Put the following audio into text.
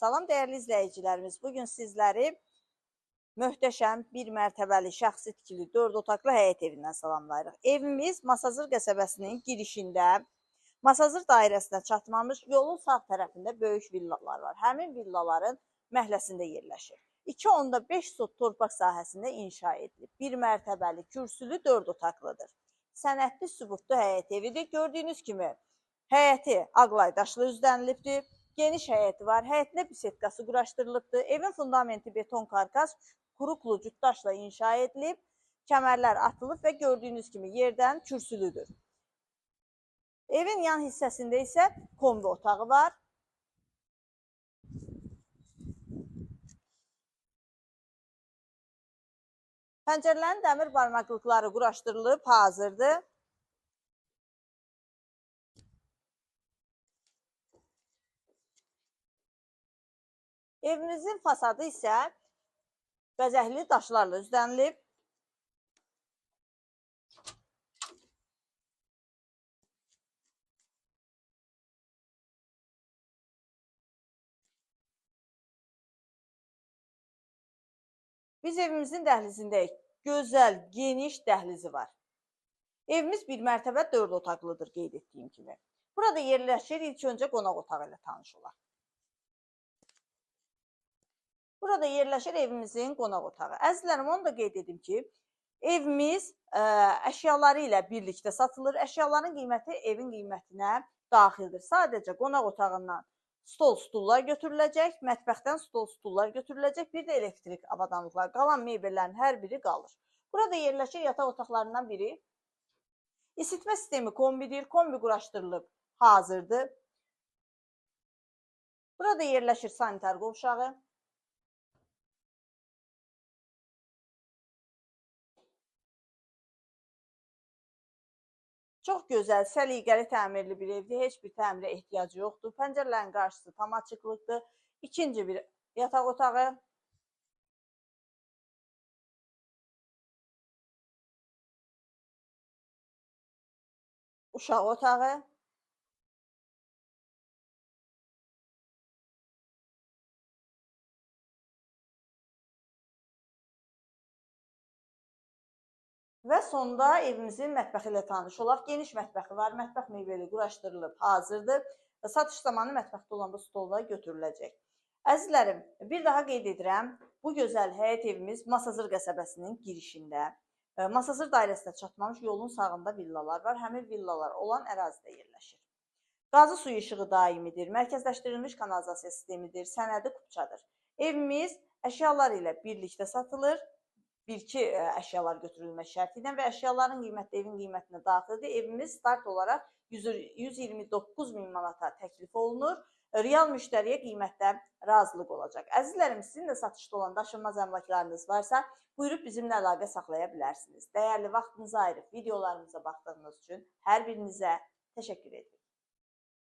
Salam dəyərli izləyicilərimiz. Bu gün sizləri möhtəşəm bir mərtəbəli şəxsi tikili 4 otaqlı həyət evindən salamlayırıq. Evimiz Masazır qəsəbəsinin girişində Masazır dairəsinə çatmamış yolun sağ tərəfində böyük villalar var. Həmin villaların məhləssində yerləşir. 2.5 sot torpaq sahəsində inşa edilib. Bir mərtəbəli, kürsülü 4 otaqlıdır. Sənədli sübutlu həyət evidir. Gördüyünüz kimi həyəti ağlay daşlı üzdənilibdir. Geniş həyəti var. Həyətində bisetkası quraşdırılıbdır. Evin fundamenti beton karkas quru klucuk daşla inşa edilib. Kəmərlər atılıb və gördüyünüz kimi yerdən kürsülüdür. Evin yan hissəsində isə kombi otağı var. Pəncərələrin dəmir barmaqlıqları quraşdırılıb, hazırdır. Evimizin fasadı isə bəzəkli daşlarla üzdənilib. Biz evimizin dəhlizindəyik. Gözəl, geniş dəhlizi var. Evimiz bir mərtəbə 4 otaqlıdır qeyd etdiyim kimi. Burada yerləşir, ilk öncə qonaq otağı ilə tanış olaq. Burada yerləşir evimizin qonaq otağı. Əzizlərim, onu da qeyd edim ki, evimiz ə, əşyaları ilə birlikdə satılır. Əşyaların qiyməti evin qiymətinə daxildir. Sadəcə qonaq otağından stol, stullar götürüləcək, mətbəxdən stol, stullar götürüləcək, bir də elektrik avadanlıqlar. Qalan mebellərin hər biri qalır. Burada yerləşir yataq otaqlarından biri. İsitmə sistemi kombidir, kombi quraşdırılıb, hazırdır. Burada yerləşir sanitar qovşağı. Çox gözəl, səliqəli təmirli bir evdir. Heç bir təmirə ehtiyacı yoxdur. Pəncərələrin qarşısı tam açıqlıqdır. İkinci bir yataq otağı. Uşaq otağı. Və sonda evimizin mətbəxi ilə tanış olaq. Geniş mətbəxi var, mətbəx mebeli quraşdırılıb, hazırdır. Satış zamanı mətbəxdə olan bu stollar götürüləcək. Əzizlərim, bir daha qeyd edirəm, bu gözəl həyət evimiz Masazır qəsəbəsinin girişində. e, Masazır dairəsinə çatmamış yolun sağında villalar var. Həmin villalar olan ərazidə yerləşir. Qazı suyu işığı daimidir, mərkəzləşdirilmiş kanalizasiya sistemidir, sənədi kupçadır. Evimiz əşyalar ilə birlikdə satılır bir-iki ə, əşyalar götürülmək şərti ilə və əşyaların qiyməti evin qiymətinə daxildir. Evimiz start olaraq 100 129 min manata təklif olunur. Real müştəriyə qiymətdə razılıq olacaq. Əzizlərim, sizin də satışda olan daşınmaz əmlaklarınız varsa, buyurub bizimlə əlaqə saxlaya bilərsiniz. Dəyərli vaxtınızı ayırıb videolarımıza baxdığınız üçün hər birinizə təşəkkür edirəm.